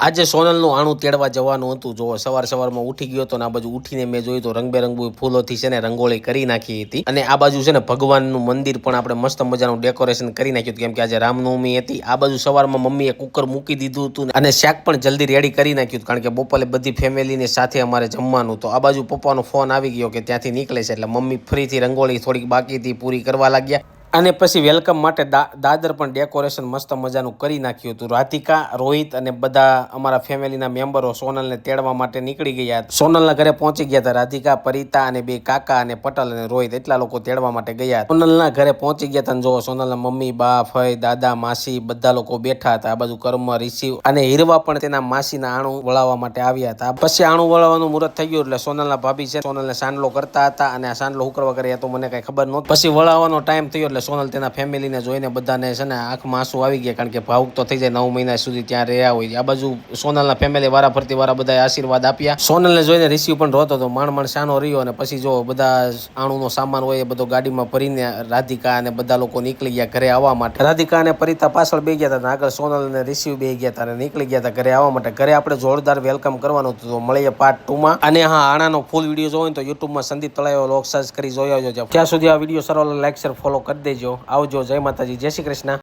આજે સોનલનું આણું તેડવા જવાનું હતું. જો સવાર સવારમાં ઉઠી ગયો હતો ને આ બાજુ ઉઠીને મેં જોયું તો રંગબેરંગી ફૂલોથી છે ને રંગોળી કરી નાખી હતી. અને આ બાજુ છે ને ભગવાનનું મંદિર પણ આપણે મસ્ત મજાનું ડેકોરેશન કરી નાખ્યું હતું. કેમ કે આજે રામનવમી હતી. આ બાજુ સવારમાં મમ્મીએ કુકર મૂકી દીધું હતું અને શાક પણ જલ્દી રેડી કરી નાખ્યું કારણ કે બપોરે બધી ફેમિલીને સાથે અમારે જમવાનું તો આ બાજુ પપ્પાનો ફોન આવી ગયો કે ત્યાંથી નીકળે છે. એટલે મમ્મી ફરીથી રંગોળી થોડીક બાકી હતી, પૂરી કરવા લાગ્યા. અને પછી વેલકમ માટે દાદર પણ ડેકોરેશન મસ્ત મજાનું કરી નાખ્યું હતું. રાધિકા, રોહિત અને બધા અમારા ફેમિલીના મેમ્બરો સોનલને તેડવા માટે નીકળી ગયા. સોનલના ઘરે પહોંચી ગયા હતા. રાધિકા, પરિતા અને બે કાકા અને પટેલ અને રોહિત એટલા લોકો તેડવા માટે ગયા. સોનલના ઘરે પહોંચી ગયા હતા જોવો સોનલના મમ્મી બા ફઈ દાદા, માસી બધા લોકો બેઠા હતા. આ બાજુ કર્મ રિસીવ અને હીરવા પણ તેના માસીના આણું વળાવવા માટે આવ્યા હતા. પછી આણું વળાવવાનું મુહૂર્ત થઈ ગયું એટલે સોનલના ભાભી છે સોનલને સાંડલો કરતા હતા અને આ સાંડલો હું કરવા તો મને કઈ ખબર નહોતી. પછી વળાવવાનો ટાઈમ થયો એટલે સોનલ તેના ફેમિલીને જોઈને બધાને છે ને આંખમાં આંસુ આવી ગયા, કારણ કે ભાવુક તો થઈ જાય નવ મહિના સુધી ત્યાં રહ્યા હોય. આ બાજુ સોનલના ફેમિલી વારા ફરતી વાળા બધાએ આશીર્વાદ આપ્યા. સોનલને જોઈને રિસીવ પણ રોતો હતો માણ માણ શાનો રહ્યો અને પછી જો બધા આણુનો સામાન હોય એ બધો ગાડીમાં ભરીને રાધિકા અને બધા લોકો નીકળી ગયા ઘરે આવવા માટે. રાધિકા અને પરિતા પાછળ બે ગયા હતા આગળ સોનલ અને રિસીવ બે ગયા હતા અને નીકળી ગયા હતા ઘરે આવવા માટે. ઘરે આપણે જોરદાર વેલકમ કરવાનું હતું. મળીએ પાર્ટ ટુમાં અને હા, આણાનો ફૂલ વીડિયો જોવો તો યુટ્યુબમાં સંદીપ તળાયો લોક સર્ચ કરી જોયો જો ત્યાં સુધી આ વીડિયો સરળ લાઈક શેર ફોલો કરી દેજો. આવજો. જય માતાજી. જય શ્રી કૃષ્ણ.